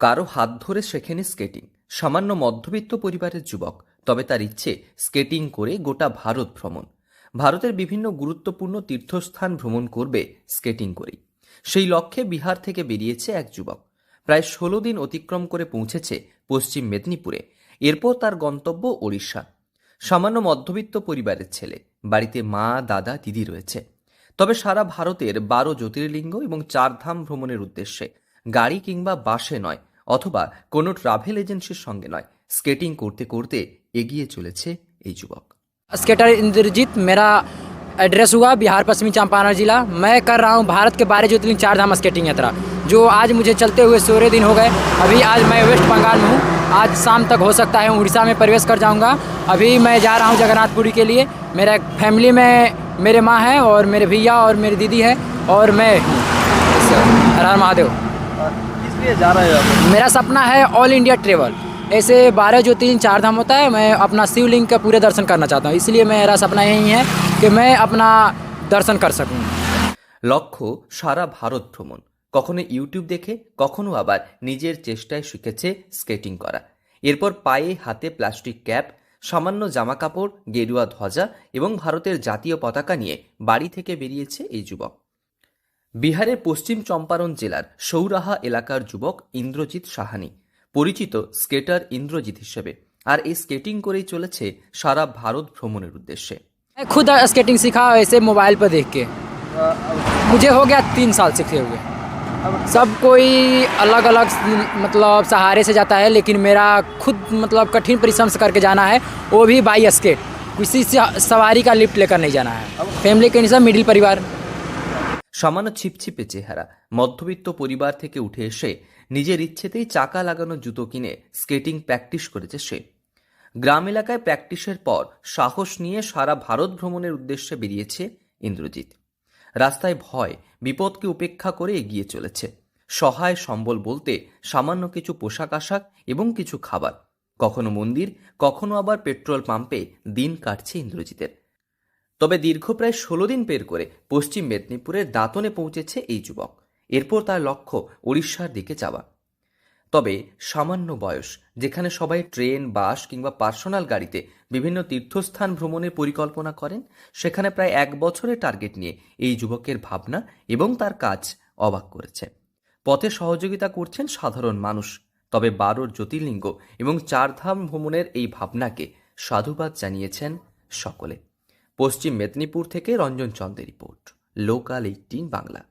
কারও হাত ধরে শেখেনি স্কেটিং। সামান্য মধ্যবিত্ত পরিবারের যুবক, তবে তার ইচ্ছে স্কেটিং করে গোটা ভারত ভ্রমণ। ভারতের বিভিন্ন গুরুত্বপূর্ণ তীর্থস্থান ভ্রমণ করবে স্কেটিং করেই। সেই লক্ষ্যে বিহার থেকে বেরিয়েছে এক যুবক। প্রায় ষোলো দিন অতিক্রম করে পৌঁছেছে পশ্চিম মেদিনীপুরে। এরপর তার গন্তব্য ওড়িশা। সামান্য মধ্যবিত্ত পরিবারের ছেলে। বাড়িতে মা, দাদা, দিদি রয়েছে। তবে সারা ভারতের বারো জ্যোতির্লিঙ্গ এবং চারধাম ভ্রমণের উদ্দেশ্যে গাড়ি কিংবা বাসে নয় অথবা কোনো ট্রাভেল এজেন্সির সঙ্গে নয় স্কেটিং করতে করতে এগিয়ে চলেছে এই যুবক स्केटर इंद्रजीत मेरा एड्रेस हुआ बिहार पश्चिमी चंपारण जिला मैं कर रहा हूँ भारत के बारह ज्योतिर्लिंग चार धाम स्केटिंग यात्रा जो आज मुझे चलते हुए सोलह दिन हो गए अभी आज मैं वेस्ट बंगाल में हूँ आज शाम तक हो सकता है उड़ीसा में प्रवेश कर जाऊँगा अभी मैं जा रहा हूँ जगन्नाथपुरी के लिए मेरा एक फैमिली में मेरे माँ है और मेरे भैया और मेरी दीदी है और मैं हूँ हर हर महादेव किस लिए जा रहे हो आप मेरा सपना है ऑल इंडिया ट्रेवल ऐसे बारह ज्योतिर्लिंग चार धाम होता है मैं अपना शिवलिंग का पूरे दर्शन करना चाहता हूँ इसलिए मेरा सपना यही है कि मैं अपना दर्शन कर सकूँ লক্ষ্য সারা ভারত ভ্রমণ কখনো ইউটিউব দেখে কখনো আবার নিজের চেষ্টায় শিখেছে স্কেটিং করা এরপর পায়ে হাতে প্লাস্টিক ক্যাপ সামান্য জামাকাপড় গেরুয়া ধ্বজা এবং ভারতের জাতীয় পতাকা নিয়ে বাড়ি থেকে বেরিয়েছে এই যুবক বিহারের পশ্চিম চম্পারণ জেলার সৌরাহা এলাকার যুবক ইন্দ্রজিৎ সাহানি পরিচিত স্কেটার ইন্দ্রজিৎ হিসেবে আর এই স্কেটিং করেই চলেছে সারা ভারত ভ্রমণের উদ্দেশ্যে मैं खुद स्केटिंग सीखा ऐसे मोबाइल पर देख के मुझे हो गया तीन साल सीखे हुए सब कोई अलग अलग मतलब सहारे से जाता है लेकिन मेरा खुद मतलब कठिन परिश्रम से करके जाना है वो भी बाई स्केट किसी से सवारी का लिफ्ट लेकर नहीं जाना है फैमिली के सब मिडिल परिवार সামান্য ছিপছিপে চেহারা। মধ্যবিত্ত পরিবার থেকে উঠে এসে নিজের ইচ্ছেতেই চাকা লাগানো জুতো কিনে স্কেটিং প্র্যাকটিস করেছে সে। গ্রাম এলাকায় প্র্যাকটিসের পর সাহস নিয়ে সারা ভারত ভ্রমণের উদ্দেশ্যে বেরিয়েছে ইন্দ্রজিৎ। রাস্তায় ভয়, বিপদকে উপেক্ষা করে এগিয়ে চলেছে। সহায় সম্বল বলতে সামান্য কিছু পোশাক আশাক এবং কিছু খাবার। কখনো মন্দির, কখনো আবার পেট্রোল পাম্পে দিন কাটছে ইন্দ্রজিতের। তবে দীর্ঘ প্রায় ষোলো দিন পের করে পশ্চিম মেদিনীপুরের দাঁতনে পৌঁছেছে এই যুবক। এরপর তার লক্ষ্য উড়িষ্যার দিকে যাওয়া। তবে সামান্য বয়স, যেখানে সবাই ট্রেন, বাস কিংবা পার্সোনাল গাড়িতে বিভিন্ন তীর্থস্থান ভ্রমণের পরিকল্পনা করেন, সেখানে প্রায় এক বছরের টার্গেট নিয়ে এই যুবকের ভাবনা এবং তার কাজ অবাক করেছে। পথে সহযোগিতা করছেন সাধারণ মানুষ, তবে বারোর জ্যোতির্লিঙ্গ এবং চারধাম ভ্রমণের এই ভাবনাকে সাধুবাদ জানিয়েছেন সকলে। পশ্চিম মেদিনীপুর থেকে রঞ্জন চন্দের রিপোর্ট। Local eighteen Bangla.